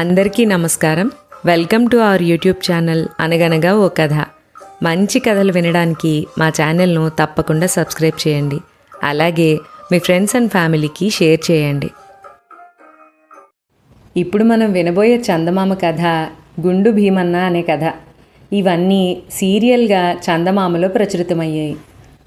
అందరికీ నమస్కారం. Welcome to our YouTube channel అనగనగా ఓ కథ. మంచి కథలు వినడానికి మా ఛానల్ను తప్పకుండా సబ్స్క్రైబ్ చేయండి. అలాగే మీ ఫ్రెండ్స్ అండ్ ఫ్యామిలీకి షేర్ చేయండి. ఇప్పుడు మనం వినబోయే చందమామ కథ గుండు భీమన్న అనే కథ. ఇవన్నీ సీరియల్గా చందమామలో ప్రచురితమయ్యాయి.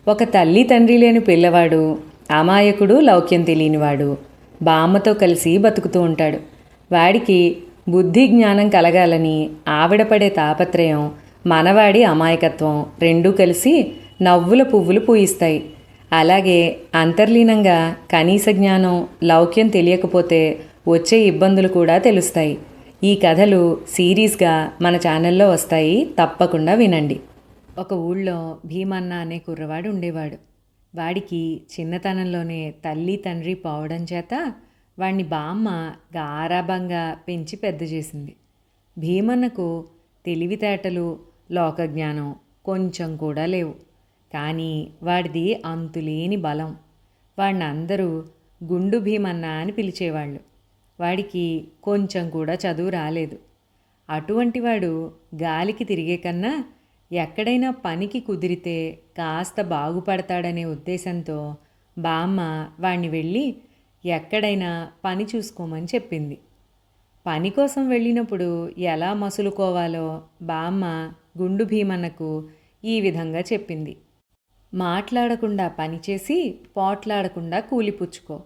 ఒక తల్లి తండ్రి లేని పిల్లవాడు అమాయకుడు లౌక్యం తెలియనివాడు బామ్మతో కలిసి బతుకుతూ ఉంటాడు. వాడికి బుద్ధి జ్ఞానం కలగాలని ఆవిడ పడే తాపత్రయం మనవాడి అమాయకత్వం రెండూ కలిసి నవ్వుల పువ్వులు పూయిస్తాయి. అలాగే అంతర్లీనంగా కనీస జ్ఞానం లౌక్యం తెలియకపోతే వచ్చే ఇబ్బందులు కూడా తెలుస్తాయి. ఈ కథలు సిరీస్గా మన ఛానల్లో వస్తాయి. తప్పకుండా వినండి. ఒక ఊళ్ళో భీమన్న అనే కుర్రవాడు ఉండేవాడు. వాడికి చిన్నతనంలోనే తల్లి తండ్రి పోవడం చేత వాణ్ణి బామ్మ గారాభంగా పెంచి పెద్ద చేసింది. భీమన్నకు తెలివితేటలు లోకజ్ఞానం కొంచెం కూడా లేవు. కానీ వాడిది అంతులేని బలం. వాడిని అందరూ గుండు భీమన్న అని పిలిచేవాళ్ళు. వాడికి కొంచెం కూడా చదువు రాలేదు. అటువంటి వాడు గాలికి తిరిగే కన్నా ఎక్కడైనా పనికి కుదిరితే కాస్త బాగుపడతాడనే ఉద్దేశంతో బామ్మ వాణ్ణి వెళ్ళి ఎక్కడైనా పని చూసుకోమని చెప్పింది. పని కోసం వెళ్ళినప్పుడు ఎలా మసులుకోవాలో బామ్మ గుండు భీమన్నకు ఈ విధంగా చెప్పింది. మాట్లాడకుండా పనిచేసి పోట్లాడకుండా కూలిపుచ్చుకో.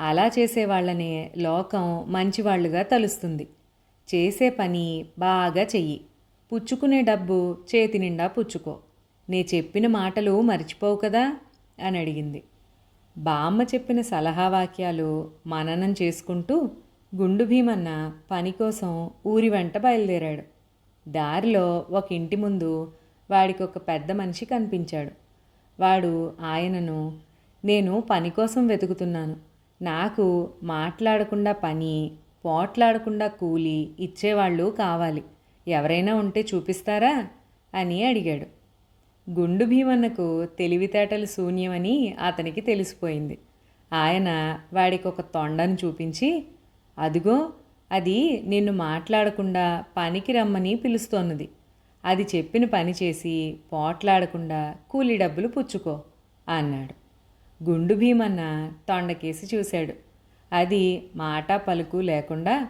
అలా చేసేవాళ్ళనే లోకం మంచివాళ్ళుగా తలుస్తుంది. చేసే పని బాగా చెయ్యి. పుచ్చుకునే డబ్బు చేతి నిండా పుచ్చుకో. నే చెప్పిన మాటలు మర్చిపోవు కదా? అని అడిగింది. బామ్మ చెప్పిన సలహా వాక్యాలు మననం చేసుకుంటూ గుండు భీమన్న పని కోసం ఊరి వెంట బయలుదేరాడు. దారిలో ఒక ఇంటి ముందు వాడికి ఒక పెద్ద మనిషి కనిపించాడు. వాడు ఆయనను నేను పని కోసం వెతుకుతున్నాను. నాకు మాట్లాడకుండా పని పోట్లాడకుండా కూలి ఇచ్చేవాళ్ళు కావాలి. ఎవరైనా ఉంటే చూపిస్తారా? అని అడిగాడు. గుండు భీమన్నకు తెలివితేటలు శూన్యమని అతనికి తెలిసిపోయింది. ఆయన వాడికి ఒక తొండను చూపించి అదిగో అది నిన్ను మాట్లాడకుండా పనికి రమ్మని పిలుస్తోన్నది అది చెప్పిన పని చేసి పోట్లాడకుండా కూలి డబ్బులు పుచ్చుకో అన్నాడు. గుండు భీమన్న తొండకేసి చూశాడు. అది మాట పలుకు లేకుండా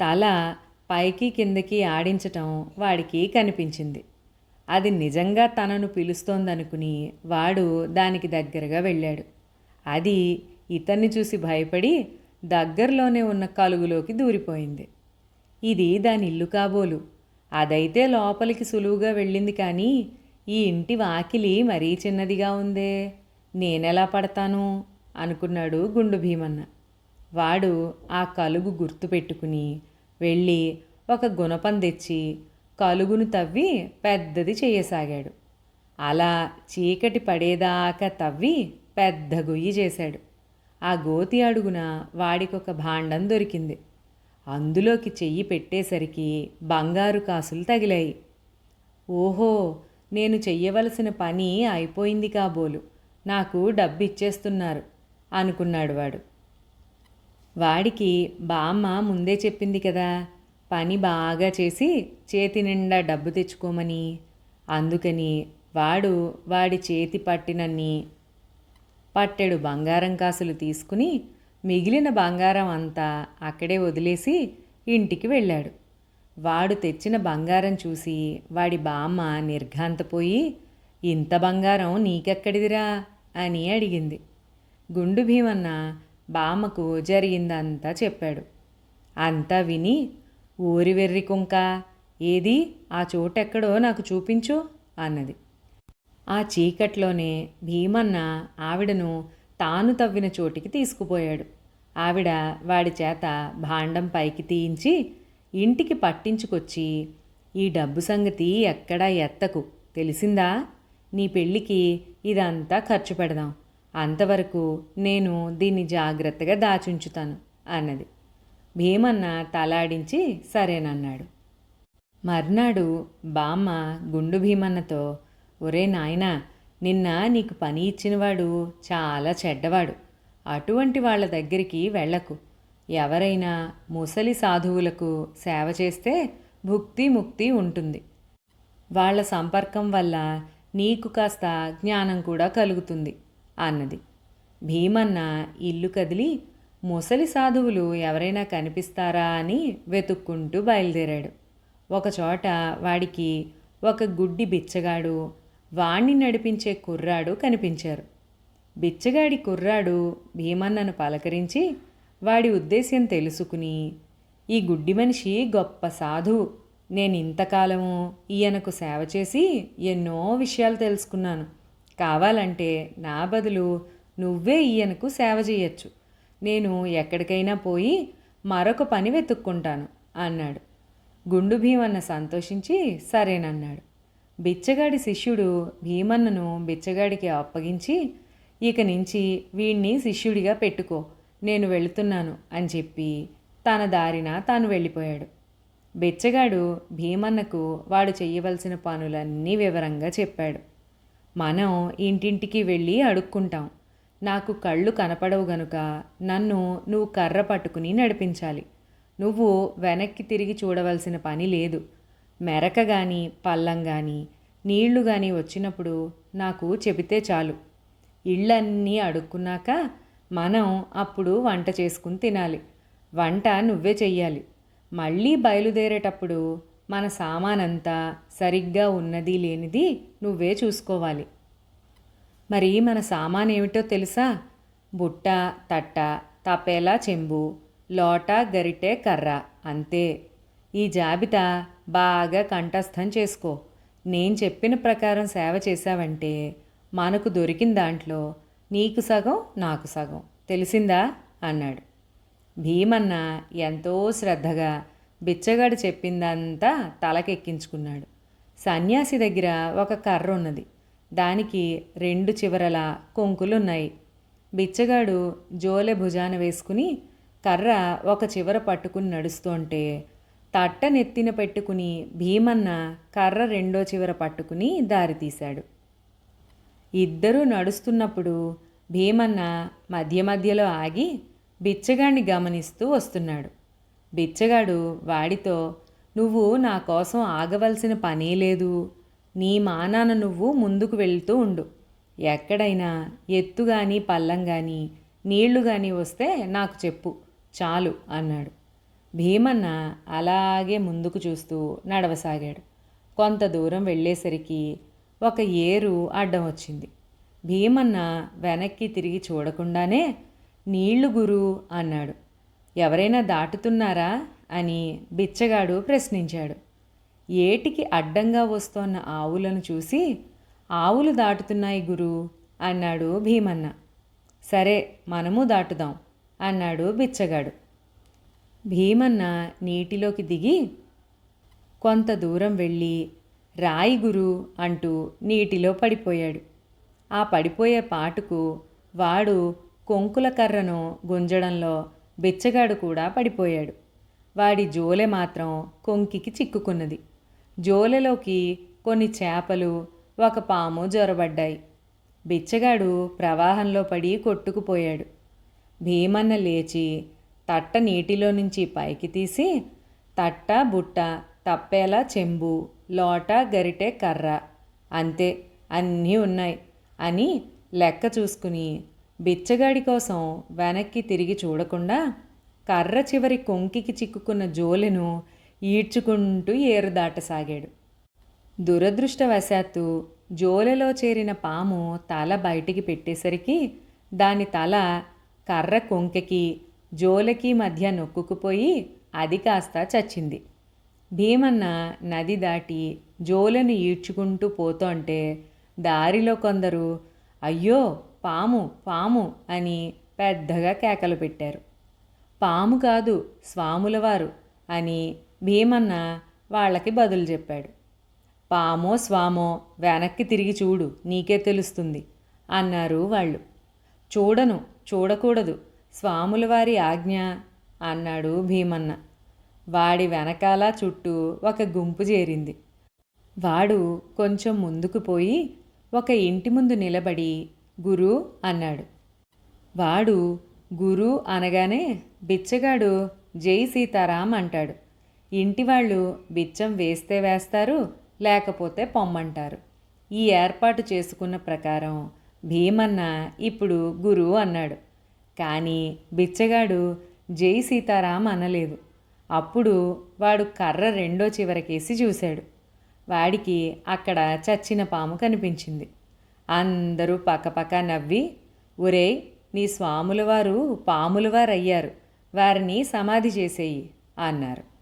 తల పైకి కిందకి ఆడించటం వాడికి కనిపించింది. అది నిజంగా తనను పిలుస్తోందనుకుని వాడు దానికి దగ్గరగా వెళ్ళాడు. అది ఇతన్ని చూసి భయపడి దగ్గరలోనే ఉన్న కలుగులోకి దూరిపోయింది. ఇది దాని ఇల్లు కాబోలు. అదైతే లోపలికి సులువుగా వెళ్ళింది కానీ ఈ ఇంటి వాకిలి మరీ చిన్నదిగా ఉందే. నేనెలా పడతాను? అనుకున్నాడు గుండు భీమన్న. వాడు ఆ కలుగు గుర్తుపెట్టుకుని వెళ్ళి ఒక గుణపం తెచ్చి కలుగును తవ్వి పెద్దది చేయసాగాడు. అలా చీకటి పడేదాకా తవ్వి పెద్ద గొయ్యి చేశాడు. ఆ గోతి అడుగున వాడికొక భాండం దొరికింది. అందులోకి చెయ్యి పెట్టేసరికి బంగారు కాసులు తగిలాయి. ఓహో నేను చెయ్యవలసిన పని అయిపోయింది కాబోలు నాకు డబ్బు ఇచ్చేస్తున్నారు అనుకున్నాడు వాడు. వాడికి బామ్మ ముందే చెప్పింది కదా పని బాగా చేసి చేతి నిండా డబ్బు తెచ్చుకోమని. అందుకని వాడు వాడి చేతి పట్టినన్ని పట్టెడు బంగారం కాసులు తీసుకుని మిగిలిన బంగారం అంతా అక్కడే వదిలేసి ఇంటికి వెళ్ళాడు. వాడు తెచ్చిన బంగారం చూసి వాడి బామ్మ నిర్ఘాంతపోయి ఇంత బంగారం నీకెక్కడిదిరా? అని అడిగింది. గుండు భీమన్న బామ్మకు జరిగిందంతా చెప్పాడు. అంతా విని ఊరి వెర్రి కుంక. ఏది? ఆ చోటెక్కడో నాకు చూపించు అన్నది. ఆ చీకట్లోనే భీమన్న ఆవిడను తాను తవ్విన చోటికి తీసుకుపోయాడు. ఆవిడ వాడి చేత భాండం పైకి తీయించి ఇంటికి పట్టించుకొచ్చి ఈ డబ్బు సంగతి ఎక్కడా ఎత్తకు. తెలిసిందా? నీ పెళ్ళికి ఇదంతా ఖర్చు పెడదాం. అంతవరకు నేను దీన్ని జాగ్రత్తగా దాచుంచుతాను అన్నది. భీమన్న తలాడించి సరేనన్నాడు. మర్నాడు బామ్మ గుండు భీమన్నతో ఒరే నాయనా నిన్న నీకు పని ఇచ్చినవాడు చాలా చెడ్డవాడు. అటువంటి వాళ్ళ దగ్గరికి వెళ్ళకు. ఎవరైనా ముసలి సాధువులకు సేవ చేస్తే భుక్తి ముక్తి ఉంటుంది. వాళ్ళ సంపర్కం వల్ల నీకు కాస్త జ్ఞానం కూడా కలుగుతుంది అన్నది. భీమన్న ఇల్లు కదిలి ముసలి సాధువులు ఎవరైనా కనిపిస్తారా అని వెతుక్కుంటూ బయలుదేరాడు. ఒకచోట వాడికి ఒక గుడ్డి బిచ్చగాడు వాణ్ణి నడిపించే కుర్రాడు కనిపించారు. బిచ్చగాడి కుర్రాడు భీమన్నను పలకరించి వాడి ఉద్దేశ్యం తెలుసుకుని ఈ గుడ్డి మనిషి గొప్ప సాధువు. నేను ఇంతకాలము ఈయనకు సేవ చేసి ఎన్నో విషయాలు తెలుసుకున్నాను. కావాలంటే నా బదులు నువ్వే ఈయనకు సేవ చేయొచ్చు. నేను ఎక్కడికైనా పోయి మరొక పని వెతుక్కుంటాను అన్నాడు. గుండు భీమన్న సంతోషించి సరేనన్నాడు. బిచ్చగాడి శిష్యుడు భీమన్నను బిచ్చగాడికి అప్పగించి ఇక నుంచి వీణ్ణి శిష్యుడిగా పెట్టుకో నేను వెళుతున్నాను అని చెప్పి తన దారిన తాను వెళ్ళిపోయాడు. బిచ్చగాడు భీమన్నకు వాడు చేయవలసిన పనులన్నీ వివరంగా చెప్పాడు. మనం ఇంటింటికి వెళ్ళి అడుక్కుంటాం. నాకు కళ్ళు కనపడవు గనుక నన్ను నువ్వు కర్ర పట్టుకుని నడిపించాలి. నువ్వు వెనక్కి తిరిగి చూడవలసిన పని లేదు. మెరక కానీ పల్లం కానీ నీళ్ళు కానీ వచ్చినప్పుడు నాకు చెబితే చాలు. ఇళ్ళన్నీ అడుక్కున్నాక మనం అప్పుడు వంట చేసుకుని తినాలి. వంట నువ్వే చెయ్యాలి. మళ్ళీ బయలుదేరేటప్పుడు మన సామానంతా సరిగ్గా ఉన్నది లేనిది నువ్వే చూసుకోవాలి. మరి మన సామాన్ ఏమిటో తెలుసా? బుట్ట తట్ట తపేలా చెంబు లోట గరిటె కర్ర అంతే. ఈ జాబితా బాగా కంఠస్థం చేసుకో. నేను చెప్పిన ప్రకారం సేవ చేశావంటే మనకు దొరికిన దాంట్లో నీకు సగం నాకు సగం. తెలిసిందా? అన్నాడు. భీమన్న ఎంతో శ్రద్ధగా బిచ్చగాడు చెప్పిందంతా తలకెక్కించుకున్నాడు. సన్యాసి దగ్గర ఒక కర్ర ఉన్నది. దానికి రెండు చివరల కొంకులున్నాయి. బిచ్చగాడు జోలె భుజాన వేసుకుని కర్ర ఒక చివర పట్టుకుని నడుస్తుంటే తట్ట నెత్తిన పెట్టుకుని భీమన్న కర్ర రెండో చివర పట్టుకుని దారి తీశాడు. ఇద్దరూ నడుస్తున్నప్పుడు భీమన్న మధ్య మధ్యలో ఆగి బిచ్చగాడిని గమనిస్తూ వస్తున్నాడు. బిచ్చగాడు వాడితో నువ్వు నా కోసం ఆగవలసిన పనే లేదు. నీ మానాన నువ్వు ముందుకు వెళ్తూ ఉండు. ఎక్కడైనా ఎత్తు కానీ పల్లం కానీ నీళ్ళు కానీ వస్తే నాకు చెప్పు. చాలు అన్నాడు. భీమన్న అలాగే ముందుకు చూస్తూ నడవసాగాడు. కొంత దూరం వెళ్ళేసరికి ఒక ఏరు అడ్డం వచ్చింది. భీమన్న వెనక్కి తిరిగి చూడకుండానే నీళ్ళు గురు అన్నాడు. ఎవరైనా దాటుతున్నారా? అని బిచ్చగాడు ప్రశ్నించాడు. ఏటికి అడ్డంగా వస్తోన్న ఆవులను చూసి ఆవులు దాటుతున్నాయి గురు అన్నాడు భీమన్న. సరే మనము దాటుదాం అన్నాడు బిచ్చగాడు. భీమన్న నీటిలోకి దిగి కొంత దూరం వెళ్ళి రాయి గురు అంటూ నీటిలో పడిపోయాడు. ఆ పడిపోయే పాటుకు వాడు కొంకుల కర్రను గుంజడంలో బిచ్చగాడు కూడా పడిపోయాడు. వాడి జోలె మాత్రం కొంకికి చిక్కుకున్నది. జోలెలోకి కొన్ని చేపలు ఒక పాము జొరబడ్డాయి. బిచ్చగాడు ప్రవాహంలో పడి కొట్టుకుపోయాడు. భీమన్న లేచి తట్ట నీటిలో నుంచి పైకి తీసి తట్ట బుట్ట తప్పేలా చెంబు లోట గరిటె కర్ర అంతే అన్నీ ఉన్నాయి అని లెక్క చూసుకుని బిచ్చగాడి కోసం వెనక్కి తిరిగి చూడకుండా కర్ర చివరి కొంకికి చిక్కుకున్న జోలెను ఈడ్చుకుంటూ ఏరు దాటసాగాడు. దురదృష్టవశాత్తు జోలెలో చేరిన పాము తల బయటికి పెట్టేసరికి దాని తల కర్ర కొంకెకి జోలకి మధ్య నొక్కుకుపోయి అది కాస్త చచ్చింది. భీమన్న నది దాటి జోలను ఈడ్చుకుంటూ పోతుంటే దారిలో కొందరు అయ్యో పాము పాము అని పెద్దగా కేకలు పెట్టారు. పాము కాదు స్వాములవారు అని భీమన్న వాళ్ళకి బదులు చెప్పాడు. పామో స్వామో వెనక్కి తిరిగి చూడు నీకే తెలుస్తుంది అన్నారు వాళ్ళు. చూడను చూడకూడదు స్వాముల వారి ఆజ్ఞ అన్నాడు భీమన్న. వాడి వెనకాల చుట్టూ ఒక గుంపు చేరింది. వాడు కొంచెం ముందుకు పోయి ఒక ఇంటి ముందు నిలబడి గురు అన్నాడు. వాడు గురు అనగానే బిచ్చగాడు జై సీతారాం అంటాడు. ఇంటి వాళ్ళు బిచ్చం వేస్తే వేస్తారు లేకపోతే పొమ్మంటారు. ఈ ఏర్పాటు చేసుకున్న ప్రకారం భీమన్న ఇప్పుడు గురువు అన్నాడు. కానీ బిచ్చగాడు జై సీతారాం అనలేదు. అప్పుడు వాడు కర్ర రెండో చివరకేసి చూశాడు. వాడికి అక్కడ చచ్చిన పాము కనిపించింది. అందరూ పక్కపక్క నవ్వి ఒరేయ్ నీ స్వాముల వారు వారిని సమాధి చేసేయి అన్నారు.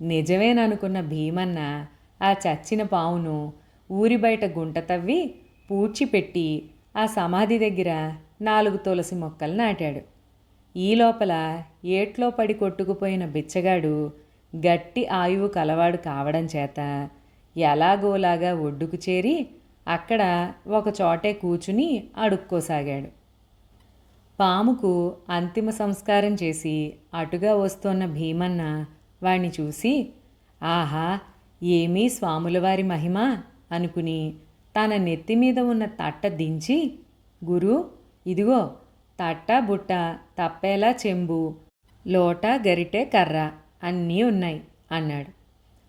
నిజమేననుకున్న భీమన్న ఆ చచ్చిన పావును ఊరి బయట గుంట తవ్వి పూడ్చిపెట్టి ఆ సమాధి దగ్గర నాలుగు తులసి మొక్కలు నాటాడు. ఈ లోపల ఏట్లో పడి కొట్టుకుపోయిన బిచ్చగాడు గట్టి ఆయువు కలవాడు కావడం చేత ఎలాగోలాగా ఒడ్డుకు చేరి అక్కడ ఒక చోటే కూచుని అడుక్కోసాగాడు. పాముకు అంతిమ సంస్కారం చేసి అటుగా వస్తోన్న భీమన్న వాణ్ణి చూసి ఆహా ఏమీ స్వాములవారి మహిమ అనుకుని తన నెత్తి మీద ఉన్న తట్ట దించి గురు ఇదిగో తట్ట బుట్ట తప్పేలా చెంబు లోట గరిటె కర్ర అన్నీ ఉన్నాయి అన్నాడు.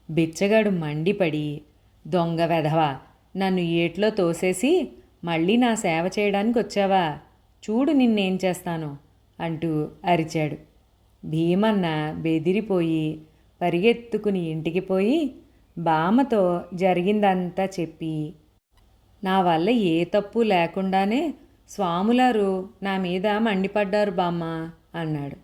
బిచ్చగాడు మండిపడి దొంగ వెధవా నన్ను ఏట్లో తోసేసి మళ్ళీ నా సేవ చేయడానికి వచ్చావా? చూడు నిన్నేం చేస్తాను అంటూ అరిచాడు. భీమన్న బెదిరిపోయి పరిగెత్తుకుని ఇంటికి పోయి భామతో జరిగిందంతా చెప్పి నా వల్ల ఏ తప్పు లేకుండానే స్వాములారు నా మీద మండిపడ్డారు బామ్మ అన్నాడు.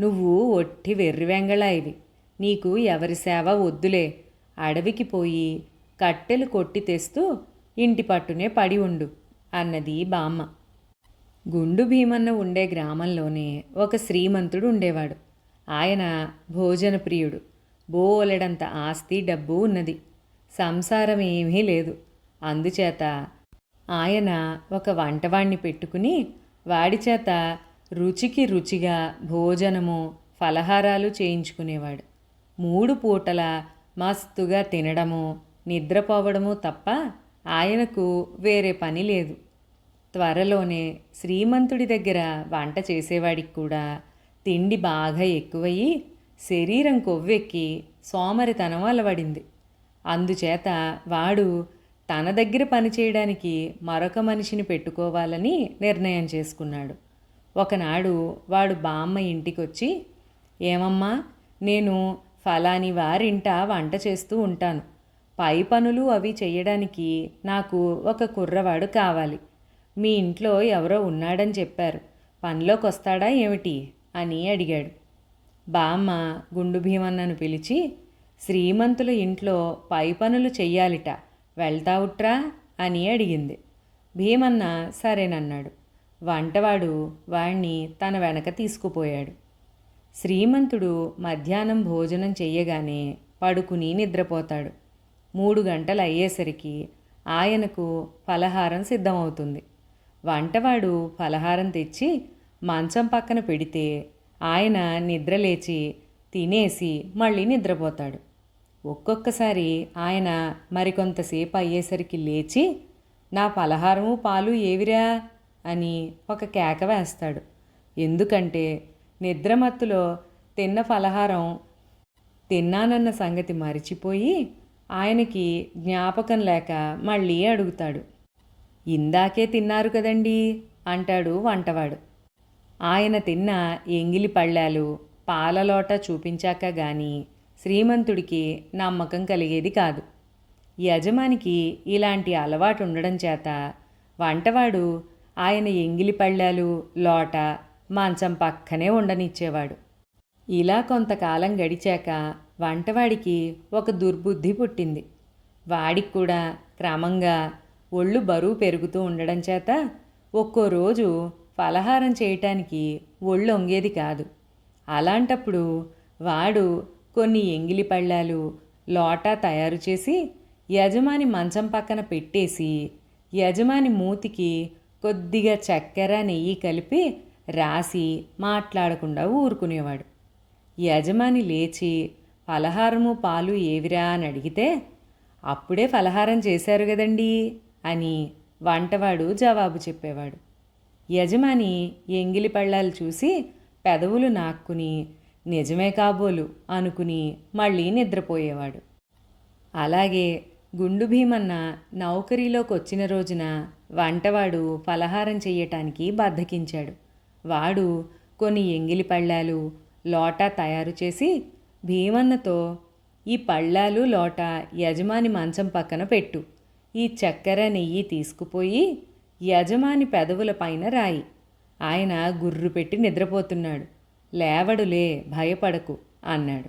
నువ్వు ఒట్టి వెర్రి వెంగళాయివి నీకు ఎవరి సేవ వద్దులే. అడవికి పోయి కట్టెలు కొట్టి తెస్తూ ఇంటి పట్టునే పడి ఉండు అన్నది బామ్మ. గుండు భీమన్న ఉండే గ్రామంలోనే ఒక శ్రీమంతుడు ఉండేవాడు. ఆయన భోజన ప్రియుడు బోలెడంత ఆస్తి డబ్బు ఉన్నది. సంసారం ఏమీ లేదు. అందుచేత ఆయన ఒక వంటవాణ్ణి పెట్టుకుని వాడి చేత రుచికి రుచిగా భోజనము ఫలహారాలు చేయించుకునేవాడు. మూడు పూటల మస్తుగా తినడము నిద్రపోవడము తప్ప ఆయనకు వేరే పని లేదు. త్వరలోనే శ్రీమంతుడి దగ్గర వంట చేసేవాడికి కూడా తిండి బాగా ఎక్కువయ్యి శరీరం కొవ్వెక్కి సోమరితనం అలవడింది. అందుచేత వాడు తన దగ్గర పనిచేయడానికి మరొక మనిషిని పెట్టుకోవాలని నిర్ణయం చేసుకున్నాడు. ఒకనాడు వాడు బామ్మ ఇంటికొచ్చి ఏమమ్మా నేను ఫలాని వారింట వంట చేస్తూ ఉంటాను. పై పనులు అవి చేయడానికి నాకు ఒక కుర్రవాడు కావాలి. మీ ఇంట్లో ఎవరో ఉన్నాడని చెప్పారు. పనిలోకి వస్తాడా ఏమిటి? అని అడిగాడు. బామ్మ గుండు భీమన్నను పిలిచి శ్రీమంతుల ఇంట్లో పై పనులు చెయ్యాలిట వెళ్తావుట్రా? అని అడిగింది. భీమన్న సరేనన్నాడు. వంటవాడు వాణ్ణి తన వెనక తీసుకుపోయాడు. శ్రీమంతుడు మధ్యాహ్నం భోజనం చెయ్యగానే పడుకుని నిద్రపోతాడు. మూడు గంటలు అయ్యేసరికి ఆయనకు ఫలహారం సిద్ధమవుతుంది. వంటవాడు ఫలహారం తెచ్చి మంచం పక్కన పెడితే ఆయన నిద్రలేచి తినేసి మళ్ళీ నిద్రపోతాడు. ఒక్కొక్కసారి ఆయన మరికొంతసేపు అయ్యేసరికి లేచి నా పలహారము పాలు ఏవిరా? అని ఒక కేక వేస్తాడు. ఎందుకంటే నిద్రమత్తులో తిన్న ఫలహారం తిన్నానన్న సంగతి మరిచిపోయి ఆయనకి జ్ఞాపకం లేక మళ్ళీ అడుగుతాడు. ఇందాకే తిన్నారు కదండి అంటాడు వంటవాడు. ఆయన తిన్న ఎంగిలి పళ్ళాలు పాలలోట చూపించాక గాని శ్రీమంతుడికి నమ్మకం కలిగేది కాదు. యజమానికి ఇలాంటి అలవాటు ఉండడం చేత వంటవాడు ఆయన ఎంగిలి పళ్ళాలు లోట మంచం పక్కనే ఉండనిచ్చేవాడు. ఇలా కొంతకాలం గడిచాక వంటవాడికి ఒక దుర్బుద్ధి పుట్టింది. వాడికి కూడా క్రమంగా ఒళ్ళు బరువు పెరుగుతూ ఉండడం చేత ఒక్కో రోజు ఫలహారం చేయటానికి ఒళ్ళు ఒంగేది కాదు. అలాంటప్పుడు వాడు కొన్ని ఎంగిలి పళ్ళాలు లోటా తయారు చేసి యజమాని మంచం పక్కన పెట్టేసి యజమాని మూతికి కొద్దిగా చక్కెర నెయ్యి కలిపి రాసి మాట్లాడకుండా ఊరుకునేవాడు. యజమాని లేచి ఫలహారము పాలు ఏవిరా? అని అడిగితే అప్పుడే ఫలహారం చేశారు కదండీ. అని వంటవాడు జవాబు చెప్పేవాడు. యజమాని ఎంగిలి పళ్ళాలు చూసి పెదవులు నాక్కుని నిజమే కాబోలు అనుకుని మళ్ళీ నిద్రపోయేవాడు. అలాగే గుండు భీమన్న నౌకరీలోకి వచ్చిన రోజున వంటవాడు ఫలహారం చెయ్యటానికి బద్దకించాడు. వాడు కొన్ని ఎంగిలి పళ్ళాలు లోటా తయారు చేసి భీమన్నతో ఈ పళ్ళాలు లోట యజమాని మంచం పక్కన పెట్టు ఈ చక్కెర నెయ్యి తీసుకుపోయి యజమాని పెదవుల పైన రాయి. ఆయన గుర్రు పెట్టి నిద్రపోతున్నాడు. లేవడులే భయపడకు అన్నాడు.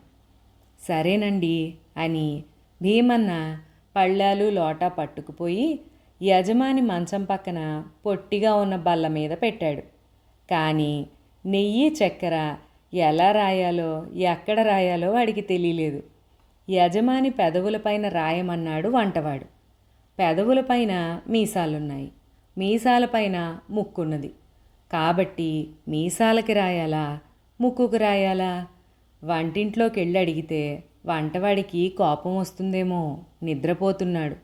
సరేనండి అని భీమన్న పళ్ళాలు లోటా పట్టుకుపోయి యజమాని మంచం పక్కన పొట్టిగా ఉన్న బల్ల మీద పెట్టాడు. కానీ నెయ్యి చక్కెర ఎలా రాయాలో ఎక్కడ రాయాలో వాడికి తెలియలేదు. యజమాని పెదవులపైన రాయమన్నాడు వంటవాడు. పెదవులపైన మీసాలున్నాయి. మీసాలపైన ముక్కున్నది. కాబట్టి మీసాలకి రాయాలా? ముక్కుకు రాయాలా? వంటింట్లోకి వెళ్ళి అడిగితే వంటవాడికి కోపం వస్తుందేమో నిద్రపోతున్నాడు.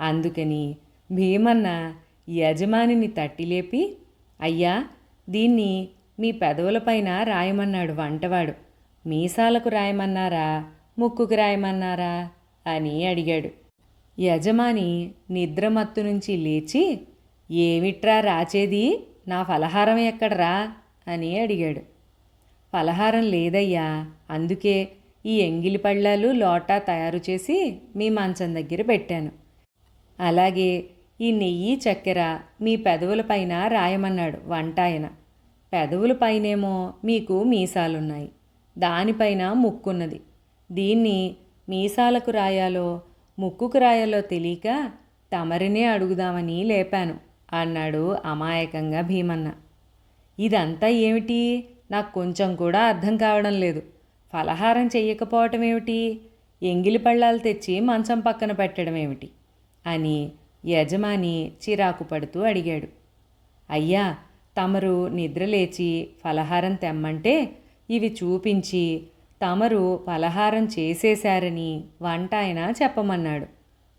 అందుకని భీమన్న యజమానిని తట్టిలేపి అయ్యా దీన్ని మీ పెదవులపైన రాయమన్నాడు వంటవాడు. మీసాలకు రాయమన్నారా? ముక్కుకు రాయమన్నారా? అని అడిగాడు. యజమాని నిద్రమత్తు నుంచి లేచి ఏమిట్రా రాచేది? నా ఫలహారం ఎక్కడరా? అని అడిగాడు. ఫలహారం లేదయ్యా అందుకే ఈ ఎంగిలి పళ్ళాలు లోటా తయారు చేసి మీ మంచం దగ్గర పెట్టాను. అలాగే ఈ నెయ్యి చక్కెర మీ పెదవులపైన రాయమన్నాడు వంట ఆయన పెదవులపైనేమో మీకు మీసాలున్నాయి. దానిపైన ముక్కున్నది. దీన్ని మీసాలకు రాయాలో ముక్కుకు రాయాలో తెలియక తమరినే అడుగుదామని లేపాను అన్నాడు అమాయకంగా భీమన్న. ఇదంతా ఏమిటి? నాకు కొంచెం కూడా అర్థం కావడం లేదు. ఫలహారం చెయ్యకపోవటం ఏమిటి? ఎంగిలి పళ్ళాలు తెచ్చి మంచం పక్కన పెట్టడం ఏమిటి? అని యజమాని చిరాకు పడుతూ అడిగాడు. అయ్యా తమరు నిద్రలేచి ఫలహారం తెమ్మంటే ఇవి చూపించి తమరు ఫలహారం చేసేశారని వంట ఆయన చెప్పమన్నాడు.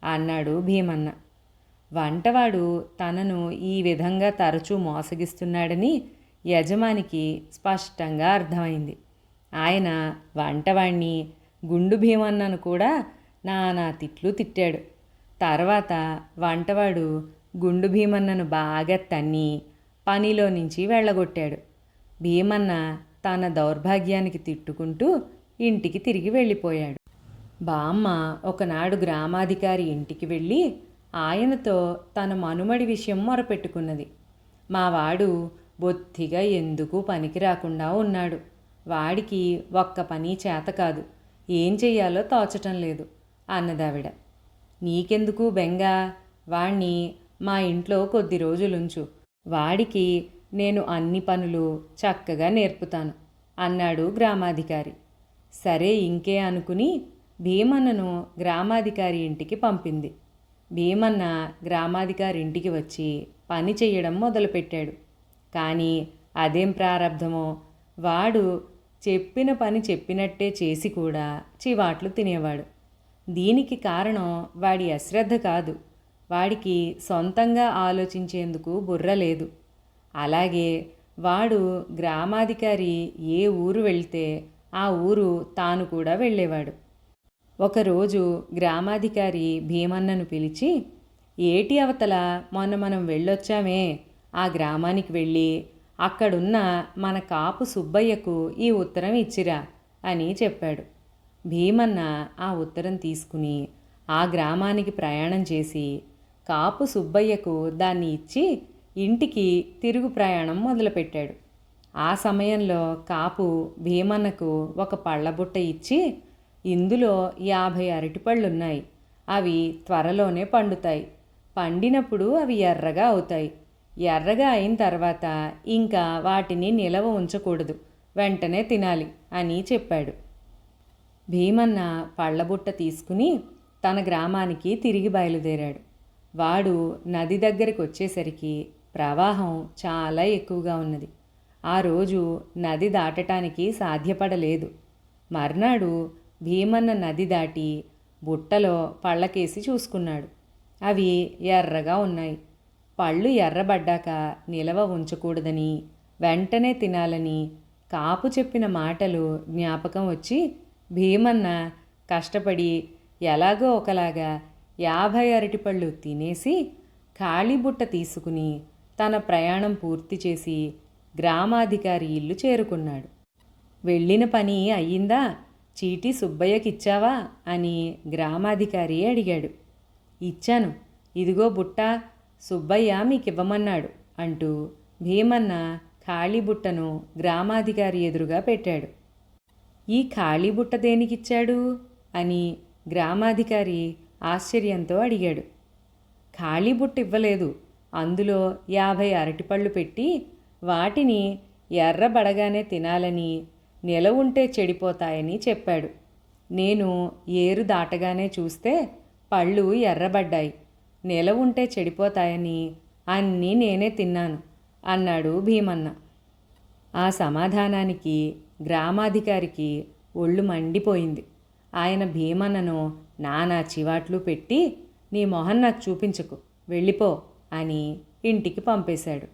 అన్నాడు భీమన్న. వంటవాడు తనను ఈ విధంగా తరచూ మోసగిస్తున్నాడని యజమానికి స్పష్టంగా అర్థమైంది. ఆయన వంటవాణ్ణి గుండు భీమన్నను కూడా నానా తిట్లు తిట్టాడు. తర్వాత వంటవాడు గుండు భీమన్నను బాగా తన్ని పనిలో నుంచి వెళ్ళగొట్టాడు. భీమన్న తన దౌర్భాగ్యానికి తిట్టుకుంటూ ఇంటికి తిరిగి వెళ్ళిపోయాడు. బామ్మ ఒకనాడు గ్రామాధికారి ఇంటికి వెళ్ళి ఆయనతో తన మనుమడి విషయం మొరపెట్టుకున్నది. మావాడు బొత్తిగా ఎందుకు పనికి రాకుండా ఉన్నాడు. వాడికి ఒక్క పని చేత కాదు. ఏం చెయ్యాలో తోచటం లేదు అన్నదావిడ. నీకెందుకు బెంగ? వాణ్ణి మా ఇంట్లో కొద్ది రోజులుంచు. వాడికి నేను అన్ని పనులు చక్కగా నేర్పుతాను అన్నాడు గ్రామాధికారి. సరే ఇంకే అనుకుని భీమన్నను గ్రామాధికారి ఇంటికి పంపింది. భీమన్న గ్రామాధికారి ఇంటికి వచ్చి పని చేయడం మొదలుపెట్టాడు. కానీ అదేం ప్రారంధమో వాడు చెప్పిన పని చెప్పినట్టే చేసి కూడా చివాట్లు తినేవాడు. దీనికి కారణం వాడి అశ్రద్ధ కాదు. వాడికి సొంతంగా ఆలోచించేందుకు బుర్ర లేదు. అలాగే వాడు గ్రామాధికారి ఏ ఊరు వెళ్తే ఆ ఊరు తాను కూడా వెళ్ళేవాడు. ఒకరోజు గ్రామాధికారి భీమన్నను పిలిచి ఏటి అవతల మొన్న మనం వెళ్ళొచ్చామే. ఆ గ్రామానికి వెళ్ళి అక్కడున్న మన కాపు సుబ్బయ్యకు ఈ ఉత్తరం ఇచ్చిరా అని చెప్పాడు. భీమన్న ఆ ఉత్తరం తీసుకుని ఆ గ్రామానికి ప్రయాణం చేసి కాపు సుబ్బయ్యకు దాన్ని ఇచ్చి ఇంటికి తిరుగు ప్రయాణం మొదలుపెట్టాడు. ఆ సమయంలో కాపు భీమన్నకు ఒక పళ్ళబుట్ట ఇచ్చి ఇందులో యాభై అరటిపళ్ళున్నాయి అవి త్వరలోనే పండుతాయి. పండినప్పుడు అవి ఎర్రగా అవుతాయి. ఎర్రగా అయిన తర్వాత ఇంకా వాటిని నిలవ ఉంచకూడదు. వెంటనే తినాలి అని చెప్పాడు. భీమన్న పళ్ళబుట్ట తీసుకుని తన గ్రామానికి తిరిగి బయలుదేరాడు. వాడు నది దగ్గరికి వచ్చేసరికి ప్రవాహం చాలా ఎక్కువగా ఉన్నది. ఆ రోజు నది దాటటానికి సాధ్యపడలేదు. మర్నాడు భీమన్న నది దాటి బుట్టలో పళ్ళకేసి చూసుకున్నాడు. అవి ఎర్రగా ఉన్నాయి. పళ్ళు ఎర్రబడ్డాక నిలవ ఉంచకూడదని వెంటనే తినాలని కాపు చెప్పిన మాటలు జ్ఞాపకం వచ్చి భీమన్న కష్టపడి ఎలాగో ఒకలాగా యాభై అరటిపళ్ళు తినేసి ఖాళీ బుట్ట తీసుకుని తన ప్రయాణం పూర్తి చేసి గ్రామాధికారి ఇల్లు చేరుకున్నాడు. వెళ్ళిన పని అయ్యిందా? చీటీ సుబ్బయ్యకిచ్చావా? అని గ్రామాధికారి అడిగాడు. ఇచ్చాను. ఇదిగో బుట్ట సుబ్బయ్య మీకివ్వమన్నాడు అంటూ భీమన్న ఖాళీ బుట్టను గ్రామాధికారి ఎదురుగా పెట్టాడు. ఈ ఖాళీ బుట్ట దేనికిచ్చాడు? అని గ్రామాధికారి ఆశ్చర్యంతో అడిగాడు. ఖాళీ బుట్ట ఇవ్వలేదు అందులో యాభై అరటిపళ్ళు పెట్టి వాటిని ఎర్రబడగానే తినాలని నిల ఉంటే చెడిపోతాయని చెప్పాడు. నేను ఏరు దాటగానే చూస్తే పళ్ళు ఎర్రబడ్డాయి. నిల ఉంటే చెడిపోతాయని అన్నీ నేనే తిన్నాను అన్నాడు భీమన్న. ఆ సమాధానానికి గ్రామాధికారికి ఒళ్ళు మండిపోయింది. ఆయన భీమన్నను నానా చివాట్లు పెట్టి నీ మొహం నాకు చూపించకు. వెళ్ళిపో. అని ఇంటికి పంపేశాడు.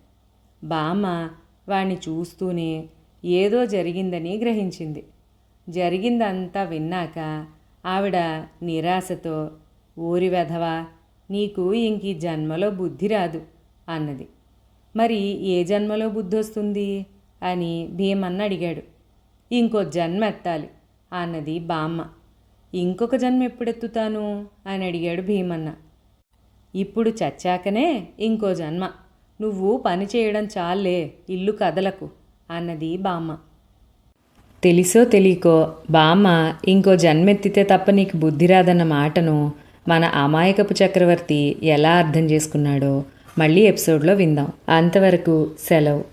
బామ్మ వాణ్ణి చూస్తూనే ఏదో జరిగిందని గ్రహించింది. జరిగిందంతా విన్నాక ఆవిడ నిరాశతో ఊరి వెధవా నీకు ఇంక జన్మలో బుద్ధి రాదు అన్నది. మరి ఏ జన్మలో బుద్ధి వస్తుంది అని భీమన్న అడిగాడు. ఇంకో జన్మ ఎత్తాలి అన్నది బామ్మ. ఇంకొక జన్మ ఎప్పుడెత్తుతాను అని అడిగాడు భీమన్న. ఇప్పుడు చచ్చాకనే ఇంకో జన్మ. నువ్వు పని చేయడం చాలే ఇల్లు కదలకు అన్నది బామ్మ. తెలిసో తెలియకో బామ్మ ఇంకో జన్మెత్తితే తప్ప నీకు బుద్ధి రాదన్న మాటను మన అమాయకపు చక్రవర్తి ఎలా అర్థం చేసుకున్నాడో మళ్ళీ ఎపిసోడ్లో విందాం. అంతవరకు సెలవు.